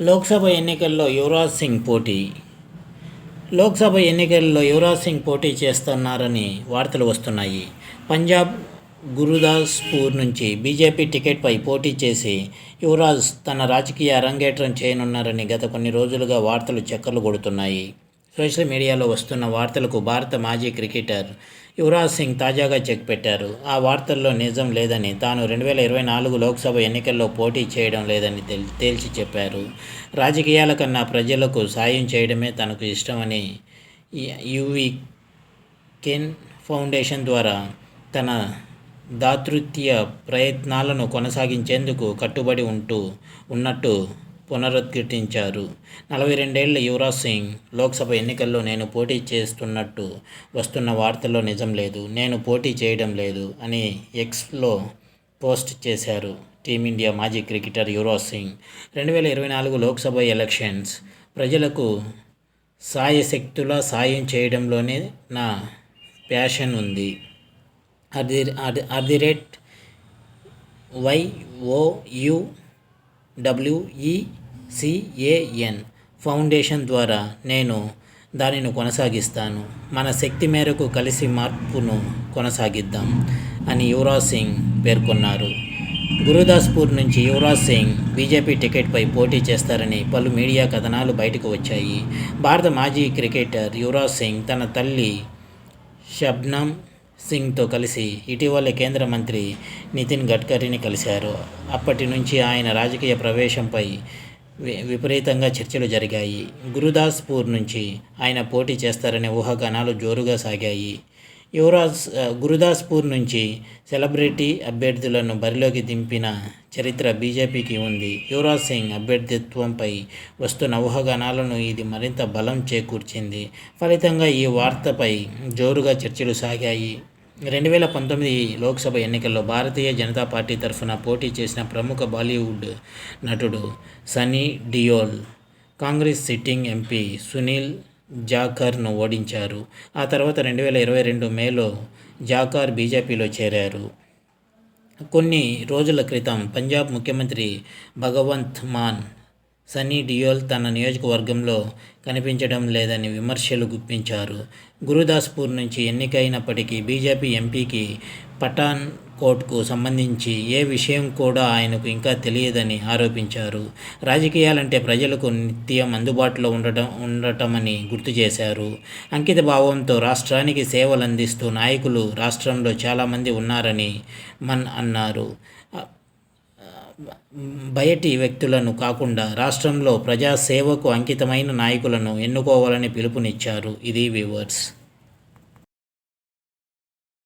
లోక్సభ ఎన్నికల్లో యువరాజ్ సింగ్ పోటీ. లోక్సభ ఎన్నికల్లో యువరాజ్ సింగ్ పోటీ చేస్తున్నారని వార్తలు వస్తున్నాయి. పంజాబ్ గురుదాస్పూర్ నుంచి బీజేపీ టికెట్పై పోటీ చేసి యువరాజ్ తన రాజకీయ అరంగేట్రం చేయనున్నారని గత కొన్ని రోజులుగా వార్తలు చక్కర్లు కొడుతున్నాయి. సోషల్ మీడియాలో వస్తున్న వార్తలకు భారత మాజీ క్రికెటర్ యువరాజ్ సింగ్ తాజాగా చెక్ పెట్టారు. ఆ వార్తల్లో నిజం లేదని తాను రెండు వేల ఇరవై నాలుగు లోక్సభ ఎన్నికల్లో పోటీ చేయడం లేదని తెల్ తేల్చి చెప్పారు. రాజకీయాల కన్నా ప్రజలకు సాయం చేయడమే తనకు ఇష్టమని యువి కెన్ ఫౌండేషన్ ద్వారా తన దాతృత్య ప్రయత్నాలను కొనసాగించేందుకు కట్టుబడి ఉంటూ ఉన్నట్టు పునరుద్ఘటించారు. నలభై రెండేళ్ళ యువరాజ్ సింగ్ లోక్సభ ఎన్నికల్లో నేను పోటీ చేస్తున్నట్టు వస్తున్న వార్తల్లో నిజం లేదు. నేను పోటీ చేయడం లేదు అని ఎక్స్లో పోస్ట్ చేశారు టీమిండియా మాజీ క్రికెటర్ యువరాజ్ సింగ్. రెండు వేల ఇరవై నాలుగు లోక్సభ ఎలక్షన్స్ ప్రజలకు సాయశక్తులా సాయం చేయడంలోనే నా ప్యాషన్ ఉంది. అది at the rate Y O U W E C A N foundation ద్వారా నేను దానిని కొనసాగిస్తాను. మన శక్తి మేరకు కలిసి మార్పును కొనసాగిద్దాం అని యువరాజ్ సింగ్ పేర్కొన్నారు. గురుదాస్పూర్ నుంచి యువరాజ్ సింగ్ బీజేపీ టికెట్పై పోటీ చేస్తారని పలు మీడియా కథనాలు బయటకు వచ్చాయి. భారత మాజీ క్రికెటర్ యువరాజ్ సింగ్ తన తల్లి షబ్నమ్ సింగ్తో కలిసి ఇటీవలే కేంద్ర మంత్రి నితిన్ గడ్కరీని కలిశారు. అప్పటి నుంచి ఆయన రాజకీయ ప్రవేశంపై విపరీతంగా చర్చలు జరిగాయి. గురుదాస్పూర్ నుంచి ఆయన పోటీ చేస్తారనే ఊహాగానాలు జోరుగా సాగాయి. యువరాజ్ గురుదాస్పూర్ నుంచి సెలబ్రిటీ అభ్యర్థులను బరిలోకి దింపిన చరిత్ర బీజేపీకి ఉంది. యువరాజ్ సింగ్ అభ్యర్థిత్వంపై వస్తున్న ఊహాగానాలను ఇది మరింత బలం చేకూర్చింది. ఫలితంగా ఈ వార్తపై జోరుగా చర్చలు సాగాయి. రెండు వేల పంతొమ్మిది లోక్సభ ఎన్నికల్లో భారతీయ జనతా పార్టీ తరఫున పోటీ చేసిన ప్రముఖ బాలీవుడ్ నటుడు సనీ డియోల్ కాంగ్రెస్ సిట్టింగ్ ఎంపీ సునీల్ జాకర్ను ఓడించారు. ఆ తర్వాత రెండు వేల ఇరవై రెండు మేలో జాకర్ బీజేపీలో చేరారు. కొన్ని రోజుల క్రితం పంజాబ్ ముఖ్యమంత్రి భగవంత్ మాన్ సన్నీ డియోల్ తన నియోజకవర్గంలో కనిపించడం లేదని విమర్శలు గుప్పించారు. గురుదాస్పూర్ నుంచి ఎన్నికైనప్పటికీ బీజేపీ ఎంపీకి పఠాన్ కోర్టుకు సంబంధించి ఏ విషయం కూడా ఆయనకు ఇంకా తెలియదని ఆరోపించారు. రాజకీయాలంటే ప్రజలకు నిత్యం అందుబాటులో ఉండటం ఉండటమని గుర్తు చేశారు. అంకిత భావంతో రాష్ట్రానికి సేవలు అందిస్తూ నాయకులు రాష్ట్రంలో చాలామంది ఉన్నారని మన్ అన్నారు. బయటి వ్యక్తులను కాకుండా రాష్ట్రంలో ప్రజాసేవకు అంకితమైన నాయకులను ఎన్నుకోవాలని పిలుపునిచ్చారు. ఇది వ్యూవర్స్.